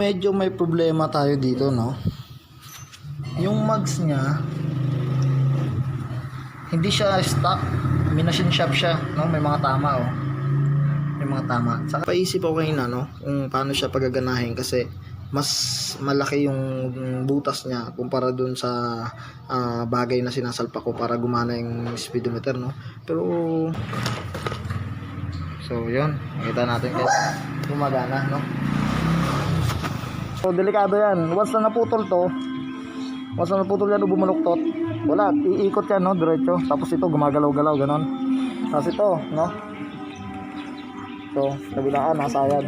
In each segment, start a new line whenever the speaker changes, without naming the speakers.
Medyo may problema tayo dito, no? Yung mugs niya, hindi siya stock. Minachine shop siya, no? May mga tama, oh. May mga tama. Saka paisip ako kanina, no? Kung paano siya pagaganahin kasi mas malaki yung butas niya kumpara dun sa ah, bagay na sinasalpa ko para gumana yung speedometer, no? Pero So, yun. Makita natin guys. Gumagana, no? So, delikado yan. Once na naputol to, once na naputol yan o bumaluktot, wala, iikot yan, no? Diretso. Tapos ito, gumagalaw-galaw, ganon. Tapos ito, no? So, kabilaan, nasayad.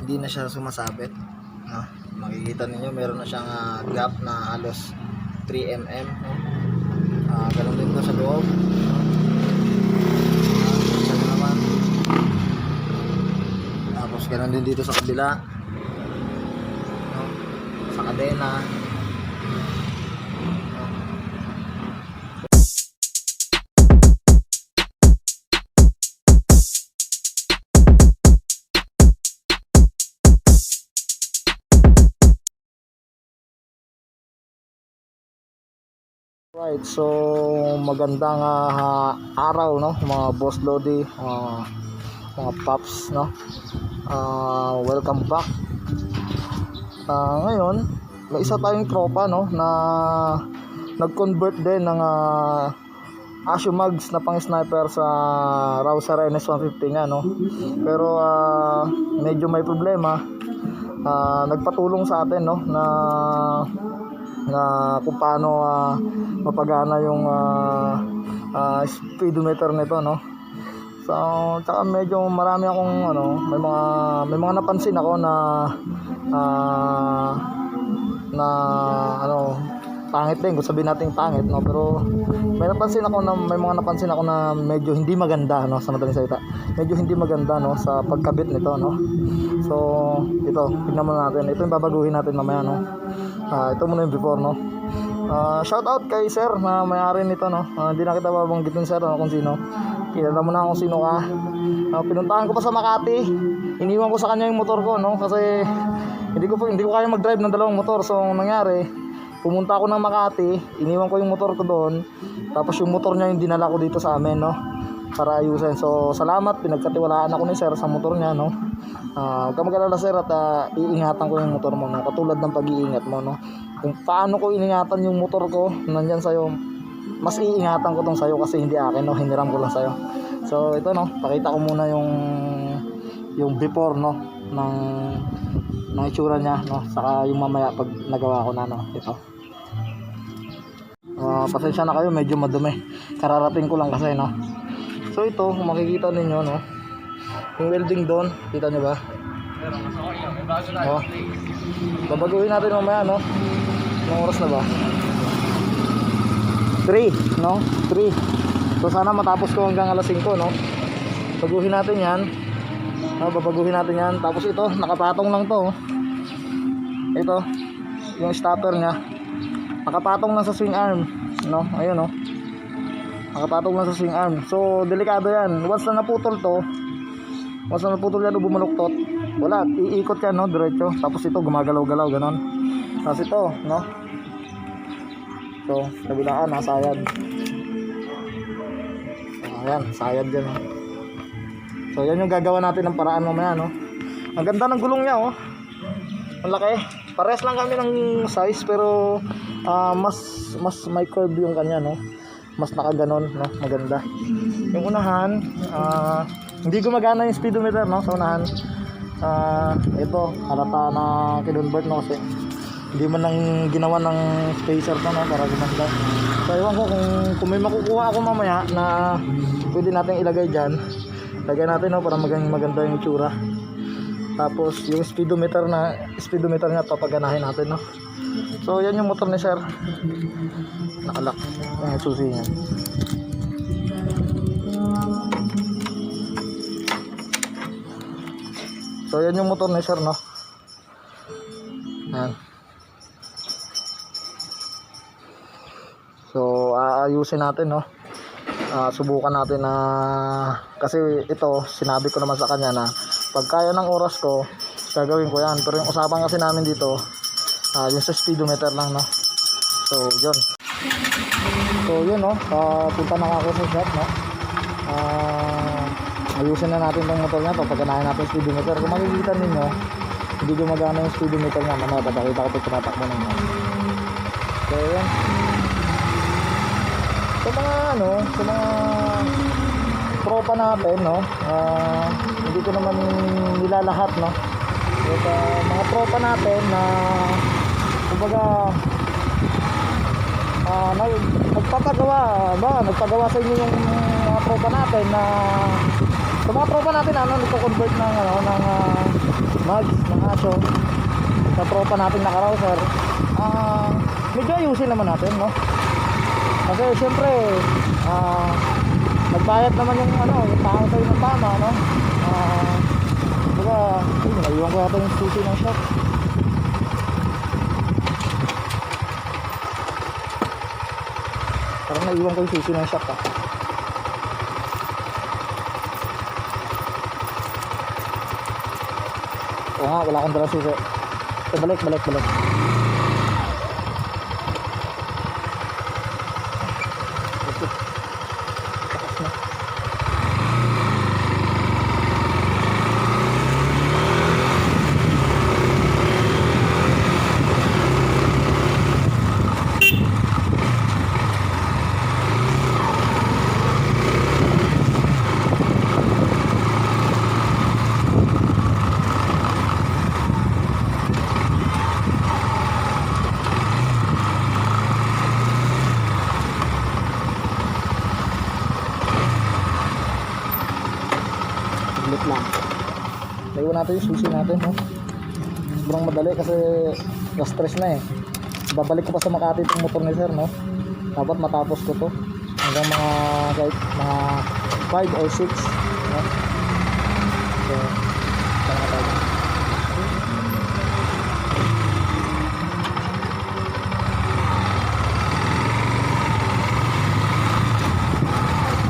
Hindi na siya sumasabit, no? Makikita ninyo, meron na siyang ah, gap na halos 3 mm, no? Ah, ganun din to sa loob. no? Ah, ganun naman. Tapos ganun din dito sa kabila. No? Sa kadena. Right, so magandang ah, araw no, mga boss Lodi, ah, mga paps no. Ah, welcome back. Ah, ngayon, may isa tayong tropa no na nag-convert din ng uh, Asio Mags na pang sniper sa Rouser NS150 nga no. Pero ah, medyo may problema. Ah, nagpatulong sa atin no na na kung paano ah, mapagana yung ah, ah, speedometer nito no. So, tsaka medyo marami akong ano, may mga may mga napansin ako na ah, na ano pangit din. Kung sabihin natin pangit no? Pero may napansin ako na may mga napansin ako na medyo hindi maganda no? Sa madaling salita. Medyo hindi maganda no? Sa pagkabit nito no? So ito tingnan muna natin. Ito yung babaguhin natin mamaya no? Ah, ito muna yung before no? Ah, shout out kay sir na may-ari nito no? Ah, hindi na kita babanggitin sir no, kung sino kilala mo na kung sino ka Ah, pinuntahan ko pa sa Makati. Iniwan ko sa kanya yung motor ko no? Kasi hindi ko hindi ko kaya mag-drive ng dalawang motor. So ang nangyari pumunta ako ng Makati iniwan ko yung motor ko doon. Tapos yung motor niya yung dinala ko dito sa amin no? Para ayusin. So salamat. Pinagkatiwalaan ako ni sir sa motor niya no? Ah, huwag ka mag-alala sir at ah, iingatan ko yung motor mo no? Katulad ng pag-iingat mo no? Kung paano ko iningatan yung motor ko nandyan sa'yo mas iingatan ko tong sa'yo kasi hindi akin no? Hiniram ko lang sa'yo. So ito no? Pakita ko muna yung yung before no? Ng ng itsura niya no? Saka yung mamaya pag nagawa ko na no? Ito. Ah, pasensya na kayo medyo madumi. Kararating ko lang kasi no? So ito kung makikita ninyo no? Yung welding doon kita nyo ba? Oh. Babaguhin natin mamaya no? Anong oras na ba 3 no? 3 so sana matapos ko hanggang alas 5 no? Baguhin natin yan. No, babaguhin natin yan. Tapos ito nakapatong lang to oh. ito yung stopper nya nakapatong lang sa swing arm no? Ayun oh nakapatong lang sa swing arm. So delikado yan. Once na naputol to once na naputol yan o bumaluktot wala. Iikot yan no? Diretso. Tapos ito gumagalaw-galaw ganon. Tapos ito no so kabilaan nasayad ayan sayad dyan oh. so yan yung gagawa natin ng paraan mamaya no? Ang ganda ng gulong niya oh. Ang laki. Pares lang kami ng size pero ah, mas mas may curve yung kanya no? Mas nakaganon no? Maganda. Yung unahan ah, hindi gumagana yung speedometer no? Sa unahan ah, ito halata na kinonvert no? Kasi hindi man lang ginawa ng spacer to no para gumanda so ewan ko kung, kung may makukuha ako mamaya na pwede natin ilagay dyan lagay natin no para maging maganda yung itsura tapos yung speedometer na speedometer nga papaganahin natin no. So yan yung motor ni sir. Nakalak. Yung susi niya. So yan yung motor ni sir no. Yan. So aayusin natin no. Ah, subukan natin na kasi ito sinabi ko naman sa kanya na pag kaya ng oras ko, gagawin ko yan. Pero yung usapan kasi namin dito, ah yung sa speedometer lang, no? So, yun. So, yun, no? Uh, punta na ako sa shop, no? Ah, ayusin na natin tong motor niya to. Pagkanahin natin speedometer. Kung makikita ninyo, hindi gumagana yung speedometer niya. Mamaya, papakita ko ito tumatakbo na yun. So, yun. Sa mga, ano, sa mga tropa natin, no? Ah, hindi ko naman nilalahat, no? But, ah, mga tropa natin na kumbaga ah nag, nagpapagawa ba nagpagawa sa inyo yung mga tropa natin na sa mga tropa natin ano nagko-convert ng ano ng uh, mugs ng aso sa tropa natin na carouser ah medyo ayusin naman natin no kasi syempre ah nagbayad naman yung ano yung tao sa'yo ng tama no ah Diba, ay, naiwan ko yata yung susi ng shop. Parang naiwan ko yung susi ng shop ah. Oo wala akong dalang susi. Eh, balik, balik, balik. Okay. Takas na. Saglit lang. Naiwan natin no? Sobrang madali kasi na-stress na eh. Babalik ko pa sa Makati itong motor ni sir, no? Dapat matapos ko to. Hanggang mga, kahit mga 5 or 6, no? So, na tayo.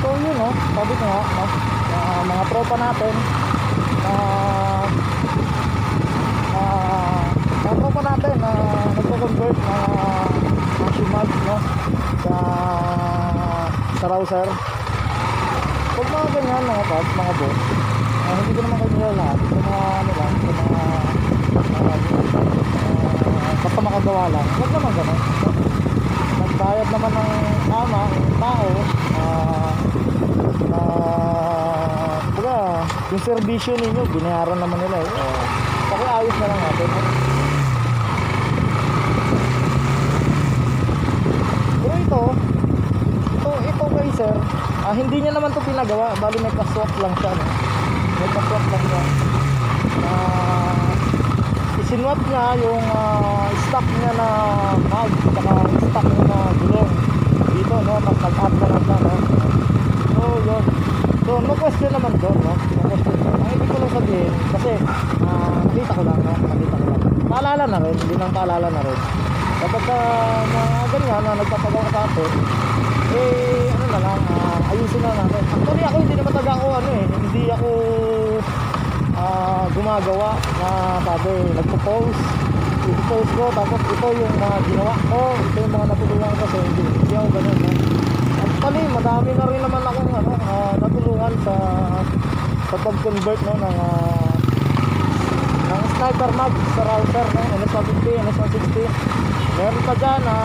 So no, sabi ko nga, no, ah, mga tropa natin, na uh, mga tropa natin na nagko-convert na Ashimag, no, sa sa rouser. Pag mga ganyan, mga pads, mga boss, ah, hindi ko naman kayo nila lahat, sa mga ano lang, sa mga ah, basta makagawa lang, huwag naman ganun. Nagbayad naman ng tama, yung tao, ah, na baga, yung servisyo ninyo, binayaran naman nila eh. Uh, Pakiayos na lang natin. Pero ito, kay sir, ah, hindi niya naman to pinagawa, bali may kaswap lang siya. No? May kaswap lang siya. Ah, isinwap niya yung ah, stock niya na mag, saka stock niya na gulong. Dito, no, nag-add na lang siya, no. So, yun. So, no question naman doon, no? No question. Ang ibig ko lang sabihin, kasi, ah, nakita ko lang, no? Nakita ko lang. Paalala na rin, hindi lang paalala na rin. Kapag uh, mga ganyan na nagpapagawa sa atin, eh, ano na lang, ah, ayusin na natin. Actually, ako hindi naman taga ako, ano eh, hindi ako ah, gumagawa na sabi, nagpo-post, i-post ko, tapos ito yung mga ginawa ko, ito yung mga natulungan ko, so hindi, hindi ako ganun, no? Actually, madami na rin naman akong ano, ah, natulungan sa sa pag-convert no ng ah, ng sniper mag sa router no NS150, NS160. Meron pa dyan na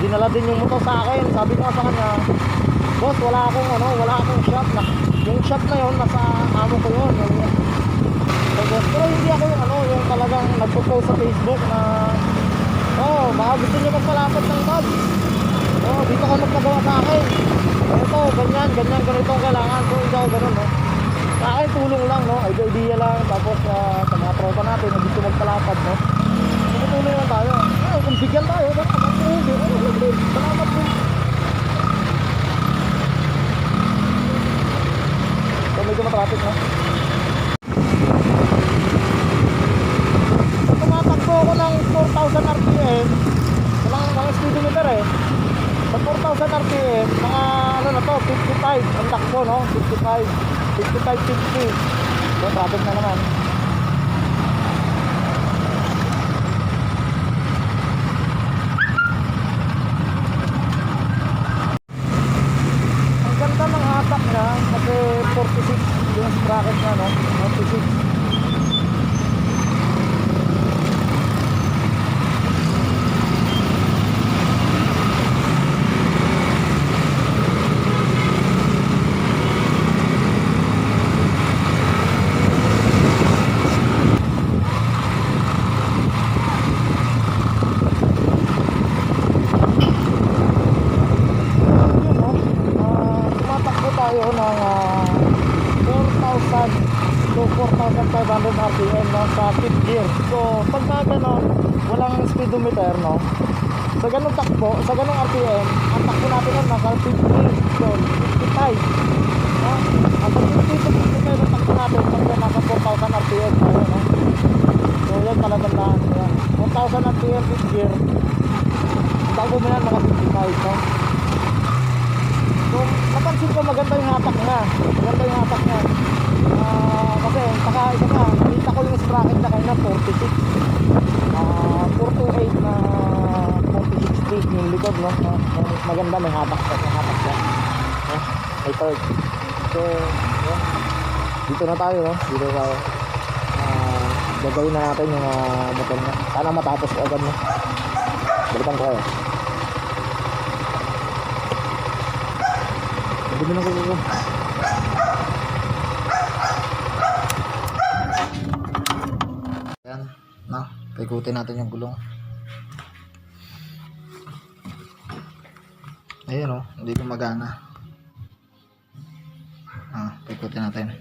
dinala din yung motor sa akin. Sabi ko sa kanya, boss, wala akong ano, wala akong shop na yung shop na yon nasa amo ko yon. Yung, boss, pero hindi ako yung ano, yung talagang nagpo-post sa Facebook na oh, baka gusto niyo magpalapot ng mag. Oh, dito ka magpagawa sa akin. Ito, ganyan, ganyan, ganito ang kailangan. So, ako ganun, no? Sa akin, tulong lang, no? Idea, lang. Tapos, ah, sa mga tropa natin, na gusto magpalapad, no? Tumutulong lang tayo. Ah, kung bigyan tayo, dapat medyo matraffic? Pag tumatakbo ako ng 4,000 RPM, walang mga speedometer eh. Sa 4,000 RPM, ano na to, 55 ang takbo, no? 55, 55, 50. So, traffic na naman. Ang ganda ng hatak niya kasi 46 yung bracket niya no 46 yun no Ah, tumatakbo tayo ng ah, 4,000 to 4,500 RPM no, sa fifth gear so pag mga ganon walang speedometer no sa ganong takbo sa ganong RPM ang takbo natin nun nasa 50 so 55 no ang pag 50 to 55 ang takbo natin pag nasa 4,000 RPM tayo no so yan palatandaan yan 4,000 RPM fifth gear ang takbo mo yan mga 55 no So, napansin ko maganda yung hatak niya. Maganda yung hatak niya. Ah, kasi saka isa pa, nakita ko yung sprocket na kanina 46. Ah, 428 na 46 feet yung likod, no? Ah, maganda may hatak siya, may hatak siya. No? May third. So, yun. Dito na tayo, no? Dito na tayo. Ah, gagawin na natin yung ah, motor niya. Sana matapos ko agad, no? Balikan ko kayo. Dumi ng kuko ko. Yan, na, paikutin natin yung gulong. Ayun oh, hindi gumagana. Ah, paikutin natin.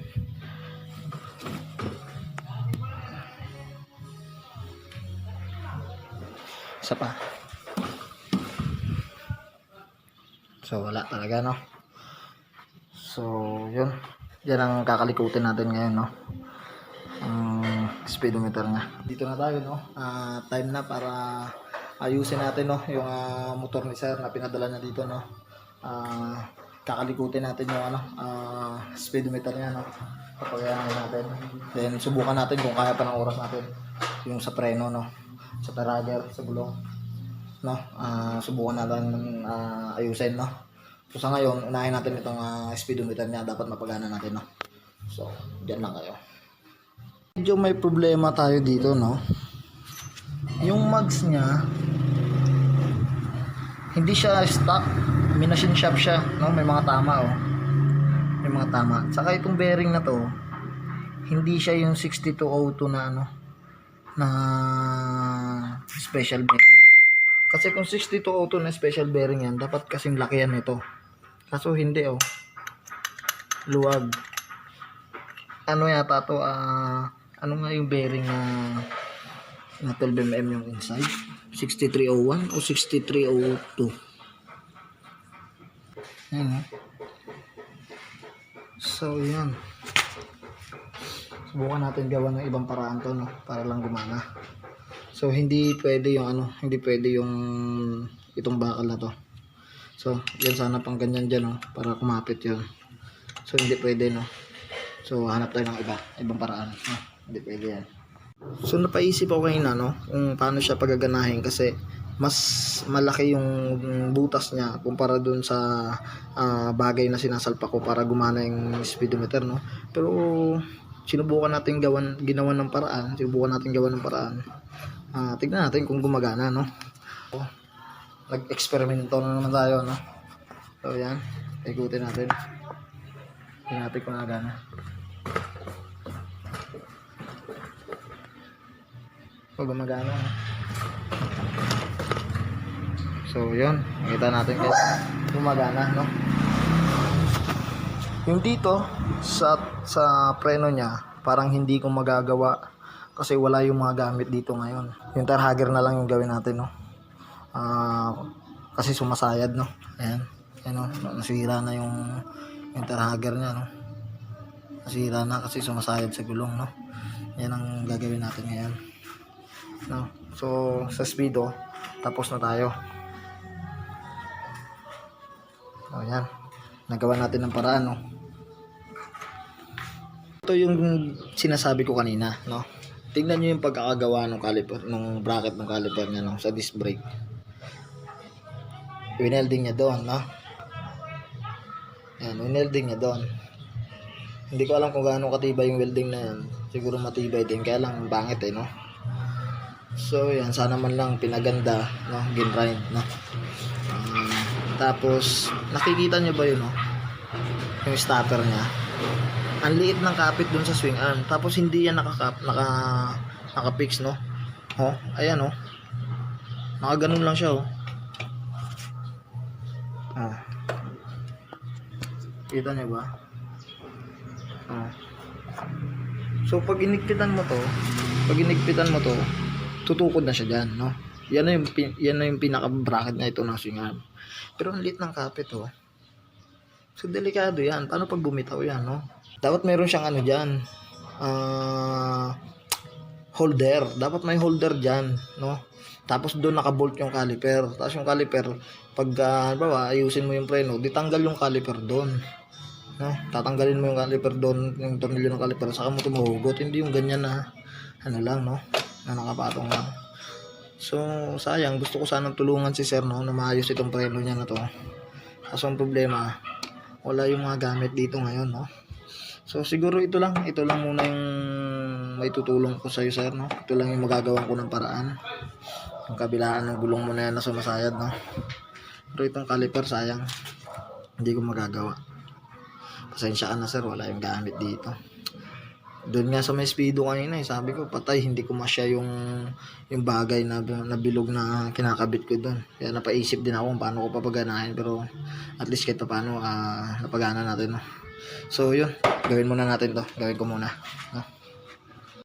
Isa pa. So wala talaga no. So, yun. Yan ang kakalikutin natin ngayon, no? Ang speedometer niya. Dito na tayo, no? Ah, time na para ayusin natin, no? Yung ah, motor ni sir na pinadala niya dito, no? Ah, kakalikutin natin yung ano, ah, speedometer niya, no? Papagayahin natin. Then, subukan natin kung kaya pa ng oras natin. Yung sa preno, no? Sa tarager, sa gulong. No? Ah, subukan natin ah, ayusin, no? So sa ngayon, unahin natin itong ah, speedometer niya. Dapat mapagana natin, no? So, dyan lang kayo. Medyo may problema tayo dito, no? Yung mags niya, hindi siya stock. Minachine shop siya, no? May mga tama, oh. May mga tama. Saka itong bearing na to, hindi siya yung 6202 na ano, na special bearing. Kasi kung 6202 na special bearing yan, dapat kasing laki yan ito. Kaso hindi oh. Luwag. Ano yata to? ah ano nga yung bearing na na 12 mm yung inside? 6301 o 6302? Ayan oh. So yan. Subukan natin gawa ng ibang paraan to no para lang gumana. So hindi pwede yung ano, hindi pwede yung itong bakal na to. So, yan sana pang ganyan dyan, no? Para kumapit yun. So, hindi pwede, no? So, hanap tayo ng iba. Ibang paraan. No? Hindi pwede yan. So, napaisip ako kanina, no? Kung paano siya pagaganahin kasi mas malaki yung butas niya kumpara dun sa ah, bagay na sinasalpa ko para gumana yung speedometer, no? Pero, sinubukan natin gawan, ginawan ng paraan. Sinubukan natin gawan ng paraan. Ah, tignan natin kung gumagana, no? Oh, nag-eksperimento na naman tayo, no? So, yan. Ikutin natin. Tingnan natin kung nagana. So, gumagana? So, yun. Makita natin guys. Gumagana, no? Yung dito, sa, sa preno niya, parang hindi ko magagawa kasi wala yung mga gamit dito ngayon. Yung tarhager na lang yung gawin natin, no? Ah, kasi sumasayad no ayan ayan no nasira na yung yung tarhager niya no nasira na kasi sumasayad sa gulong no yan ang gagawin natin ngayon no so sa speedo tapos na tayo so yan nagawa natin ng paraan no ito yung sinasabi ko kanina, no? Tingnan nyo yung pagkakagawa ng caliper, ng bracket ng caliper niya, no? Sa disc brake. Winelding niya doon, no? Yan, winelding niya doon. Hindi ko alam kung gaano katibay yung welding na yan. Siguro matibay din, kaya lang bangit eh, no? So, yan, sana man lang pinaganda, no? Ginrind, no? Um, tapos, nakikita nyo ba yun, no? Yung stopper niya. Ang liit ng kapit dun sa swing arm. Tapos, hindi yan nakakap, naka, nakapix, no? Oh, ayan, oh. Nakaganon lang siya, oh. Ah. Kita niyo ba? Ah. So, pag inigpitan mo to, pag inigpitan mo to, tutukod na siya dyan, no? Yan na yung, yan na yung pinaka-bracket na ito ng swing arm. Pero ang liit ng kapit, oh. So, delikado yan. Paano pag bumitaw yan, no? Dapat meron siyang ano dyan. Ah... holder. Dapat may holder dyan, no? Tapos doon nakabolt yung caliper. Tapos yung caliper, pag uh, ayusin mo yung preno, ditanggal yung caliper doon. No? Tatanggalin mo yung caliper doon, yung tornilyo ng caliper, saka mo tumuhugot. Hindi yung ganyan na, ano lang, no? Na nakapatong lang. So, sayang. Gusto ko sanang tulungan si sir, no? Na maayos itong preno niya na to. Kaso ang problema, wala yung mga gamit dito ngayon, no? So, siguro ito lang. Ito lang muna yung may tutulong ko sa'yo, sir, no? Ito lang yung magagawa ko ng paraan. Yung kabilaan ng gulong mo na yan na sumasayad, no? Pero itong caliper, sayang. Hindi ko magagawa. Pasensya ka na, sir. Wala yung gamit dito. Doon nga sa may speedo kanina, eh, sabi ko, patay, hindi ko masya yung, yung bagay na, na bilog na kinakabit ko doon. Kaya napaisip din ako kung paano ko papaganahin. Pero at least kahit pa paano, ah, napagana natin, no? So, yun. Gawin muna natin to. Gawin ko muna. No?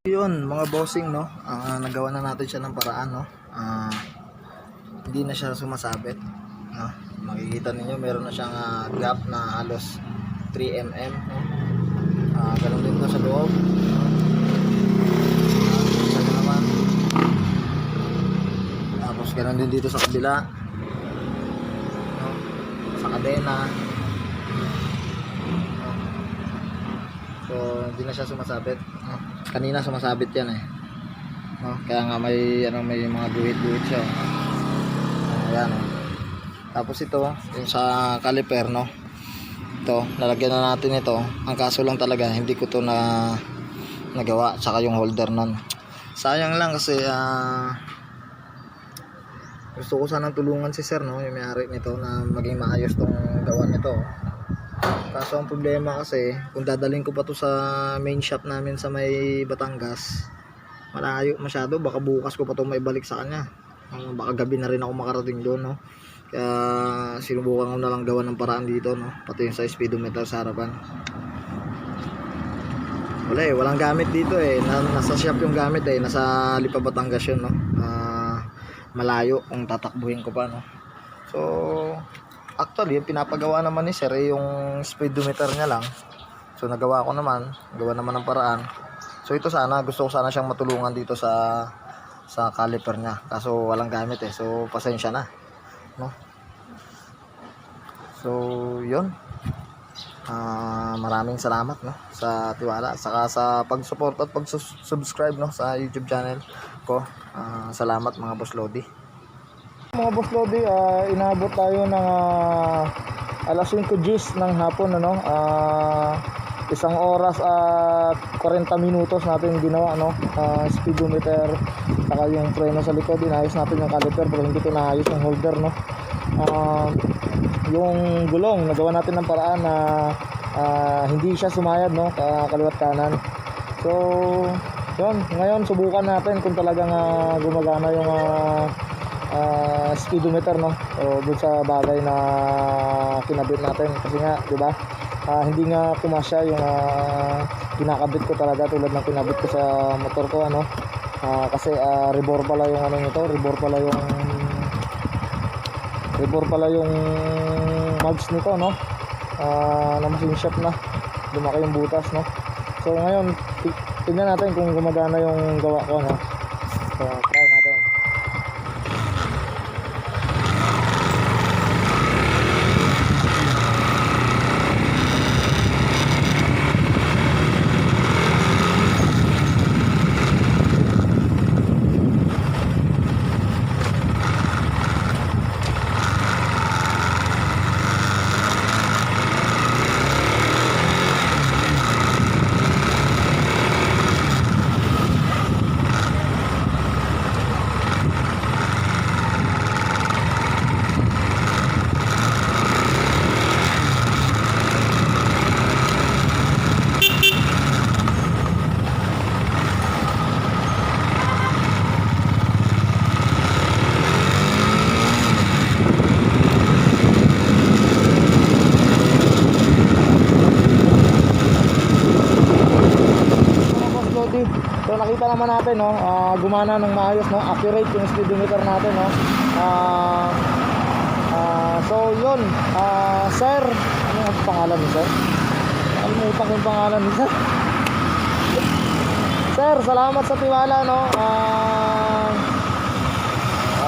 Yun, mga bossing, no? Ah, nagawa na natin siya ng paraan, no? Ah, hindi na siya sumasabit. No? Makikita ninyo, meron na siyang ah, gap na halos 3 mm. No? Ah, ganun din to sa loob. Isa naman. Tapos ganun din dito sa kabila. No? Sa kadena. So, hindi na siya sumasabit. Kanina sumasabit yan eh. No? Kaya nga may, ano, may mga guhit-guhit siya. Uh, ayan. Tapos ito, yung sa caliper, no? Ito, lalagyan na natin ito. Ang kaso lang talaga, hindi ko to na nagawa. Tsaka yung holder nun. Sayang lang kasi, ah, gusto ko sanang tulungan si sir, no? Yung may-ari nito na maging maayos tong gawa nito. Kaso ang problema kasi, kung dadalhin ko pa to sa main shop namin sa may Batangas, malayo masyado, baka bukas ko pa to maibalik sa kanya. Baka gabi na rin ako makarating doon, no? Kaya sinubukan ko na lang gawa ng paraan dito, no? Pati yung sa speedometer sa harapan. Wala eh, walang gamit dito eh. Na, nasa shop yung gamit eh. Nasa Lipa Batangas yun, no? Ah, malayo kung tatakbuhin ko pa, no? So, actually, yung pinapagawa naman ni Sir eh, yung speedometer niya lang. So, nagawa ko naman. Gawa naman ng paraan. So, ito sana. Gusto ko sana siyang matulungan dito sa sa caliper niya. Kaso, walang gamit eh. So, pasensya na. No? So, yun. Ah, maraming salamat no sa tiwala saka sa pag-support at pag-subscribe no sa YouTube channel ko. Ah, salamat mga Boss Lodi. Mga Boss Lodi, ah, inabot tayo ng ah, alas 5 Gs ng hapon ano. Ah, isang oras at 40 minutos natin ginawa no. Ah, speedometer saka yung preno sa likod inayos natin yung caliper pero hindi ko naayos yung holder no. Ah, yung gulong nagawa natin ng paraan na ah, hindi siya sumayad no ka- kaliwat kanan. So yun. Ngayon subukan natin kung talagang ah, gumagana yung ah, ah, speedometer no o dun sa bagay na kinabit natin. Kasi nga di ba ah, hindi nga kumasya yung ah, kinakabit ko talaga tulad ng kinabit ko sa motor ko ano. Ah, kasi ah, rebore pala yung ano nito rebore pala yung Rebor pala yung mugs nito, no? Ah, na machine shop na. Lumaki yung butas, no? So, ngayon, ti- tignan natin kung gumagana yung gawa ko, no? So, natin. no, ah, gumana ng maayos, no, accurate yung speedometer natin, no. Ah, ah, so yun, ah, sir, ano ang pangalan ni sir? Nakalimutan ko yung pangalan ni sir. Sir, salamat sa tiwala, no. Ah,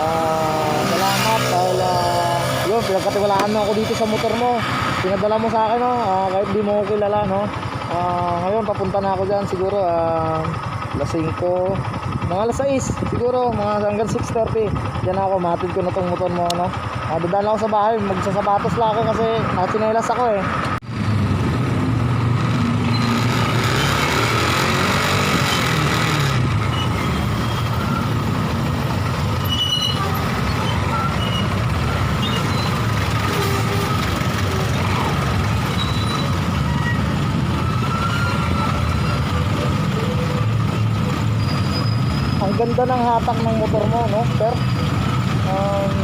ah, salamat dahil ah, yun, pinagkatiwalaan mo ako dito sa motor mo. Pinadala mo sa akin, no, ah, kahit di mo kilala, no. Ah, ngayon papunta na ako diyan siguro ah, alas 5, mga alas 6 siguro, mga hanggang 6:30. Diyan ako matid ko na tong motor mo, no. Ah, dadaan ako sa bahay, magsasapatos lang ako kasi nachinelas ako eh. Ang ganda ng hatak ng motor mo, no, sir? Um,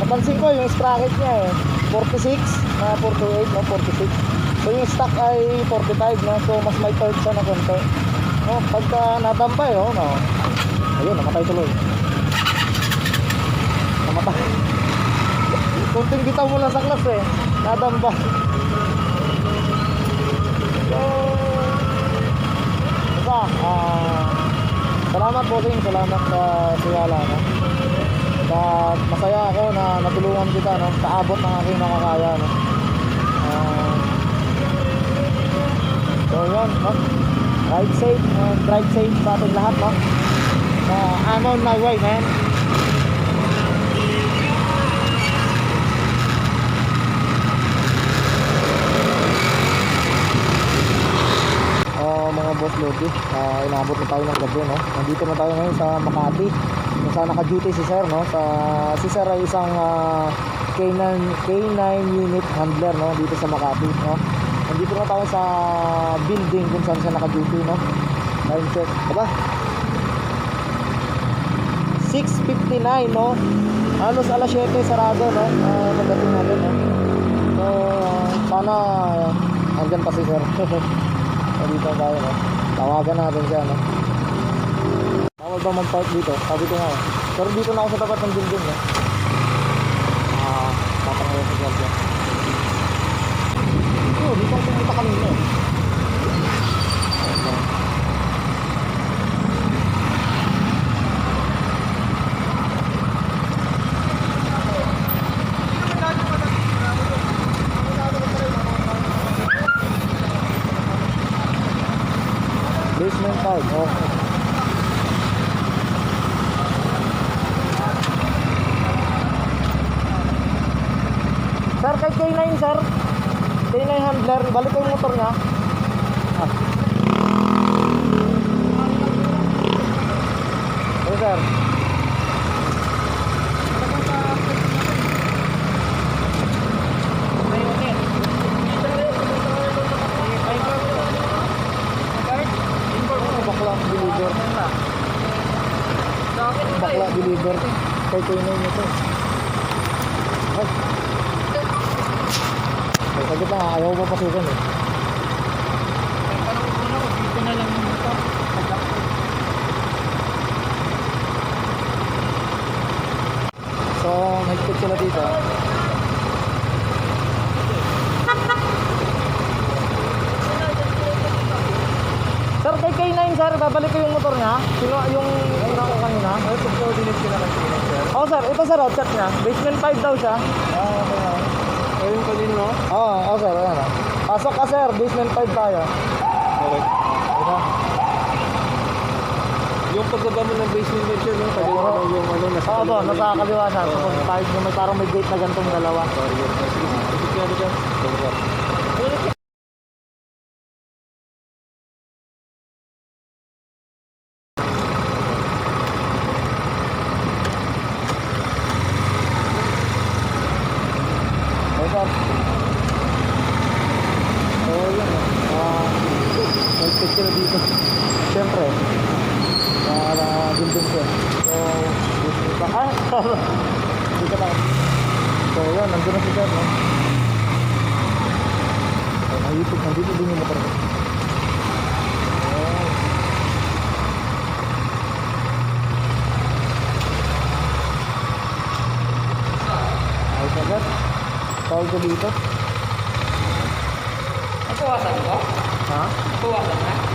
napansin ko yung sprocket niya eh. 46 na 48, no, 46. So yung stock ay 45, no? So mas may torque siya na konti. No, pagka natampay, oh, no. Ayun, namatay tuloy. Namatay. Kunting kita mo lang sa class eh. Nadamba. So, basta, ah, Salamat bossing, salamat sa tiwala no. At masaya ako na natulungan kita no sa abot ng aking makakaya no. Ah, so yun no. Ride safe and drive safe sa ating lahat no. Uh, I'm on my way man. Ah, mga boss Lodi, ah, inabot na tayo ng gabi, no? Nandito na tayo ngayon sa Makati. Kung saan naka-duty si Sir, no? Sa, si Sir ay isang ah, K9, K9 unit handler, no? Dito sa Makati, no? Nandito na tayo sa building kung saan siya naka-duty, no? Time check. Aba? 6.59, no? Halos alas 7 sarado, no? Ah, pagdating natin, no? So, sana uh, andyan pa si Sir. Nandito tayo, no? Tawagan natin siya, no? Bawal ba mag-park dito? Sabi ko nga, eh. Pero dito na ako sa tapat ng building, no? Ah, tatangayin sa job yan. Oo, dito ako pumunta kanina, eh. Basement 5, okay. Sir, kay K9 sir. K9 handler, balik ko yung motor niya. Ah. Okay, sir. Bakla deliver. Bakla deliver. Kay K9 ito. Ay. Ay, saglit lang, ayaw ko pasukan eh. So, nagpit sila dito. Sir, kay K9 sir, babalik ko yung motor niya. Sino yung kanina? Ay, ito coordinate sila ng K9 sir. Oo sir, ito sir, oh, chat niya. Basement 5 daw siya. Ah, okay na. Ayun pa din, no? Oo, oo sir, ayan oh. Pasok ka sir, basement 5 tayo.
Okay.
Ito.
Yung pagbaba mo ng basement lecture, no? Kaliwa mo yung ano, nasa
Oo,
mo
nasa kaliwa siya. Tapos tayo may parang may gate na gantong dalawa.
Sorry, yun. Sige, sige. Ka ano dyan. Sige.
dito. Siyempre, para building ko. So, dito pa. Ah, dito pa. So, yun, nandun na si Sir, no? So, nahipit, nandito din yung motor ko. Ayos na, Sir. Tawag ko dito.
Nakuwasan ko?
Ha?
Nakuwasan na?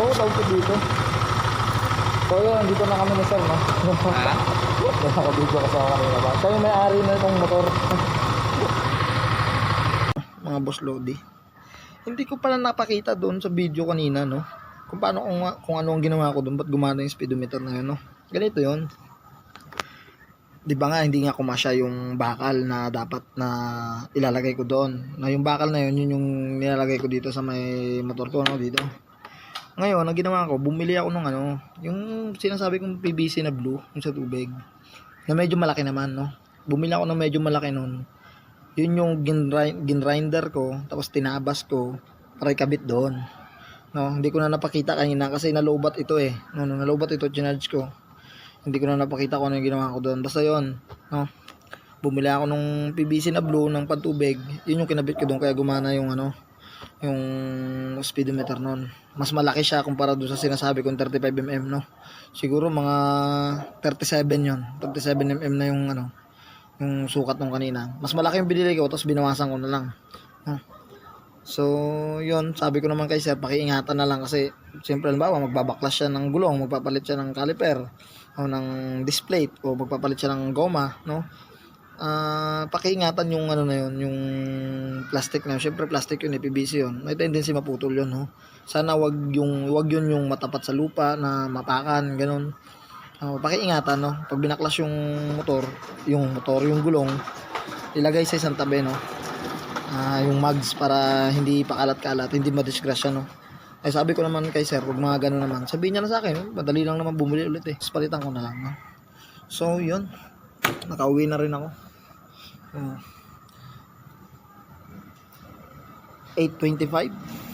Ano ako, tawag ko dito. So yun, dito na kami ni sir, no?
Ha?
Nakabidyo kasama kanina ba? Siya yung may-ari na itong motor. Mga boss Lodi. Hindi ko pala napakita doon sa video kanina, no? Kung paano, kung, kung ano ang ginawa ko doon, ba't gumana yung speedometer na yun, no? Ganito yun. Di ba nga, hindi nga kumasya yung bakal na dapat na ilalagay ko doon. Na yung bakal na yun, yun yung nilalagay ko dito sa may motor ko, no? Dito. Ngayon, ang ginawa ko, bumili ako ng ano, yung sinasabi kong PVC na blue, yung sa tubig, na medyo malaki naman, no? Bumili ako ng medyo malaki nun. Yun yung ginri- ginrinder ko, tapos tinabas ko, para ikabit doon. No, hindi ko na napakita kanina kasi nalubat ito eh. No, no nalubat ito, chinarge ko. Hindi ko na napakita kung ano yung ginawa ko doon. Basta yun, no? Bumili ako nung PVC na blue ng pantubig. Yun yung kinabit ko doon kaya gumana yung ano, yung speedometer noon. Mas malaki siya kumpara doon sa sinasabi kong 35mm, no? Siguro mga 37 yon 37mm na yung ano, yung sukat nung kanina. Mas malaki yung binili ko, tapos binawasan ko na lang. No? So, yun, sabi ko naman kay sir, pakiingatan na lang kasi, siyempre, halimbawa, magbabaklas siya ng gulong, magpapalit siya ng caliper, o ng display, o magpapalit siya ng goma, no? Ah pakiingatan yung ano na yun, yung plastic na yun. Siyempre plastic yun, eh, PVC yun. May tendency maputol yun, no? Sana wag yung wag yun yung matapat sa lupa na mapakan, ganun. Oh, pakiingatan, no? Pag binaklas yung motor, yung motor, yung gulong, ilagay sa isang tabi, no? Ah, yung mugs para hindi pakalat-kalat, hindi madisgrasya, no? Eh sabi ko naman kay sir, pag mga ganun naman, sabihin niya na sa akin, madali lang naman bumili ulit eh. Palitan ko na lang, no? So, yun. Nakauwi na rin ako. Ah. 8.25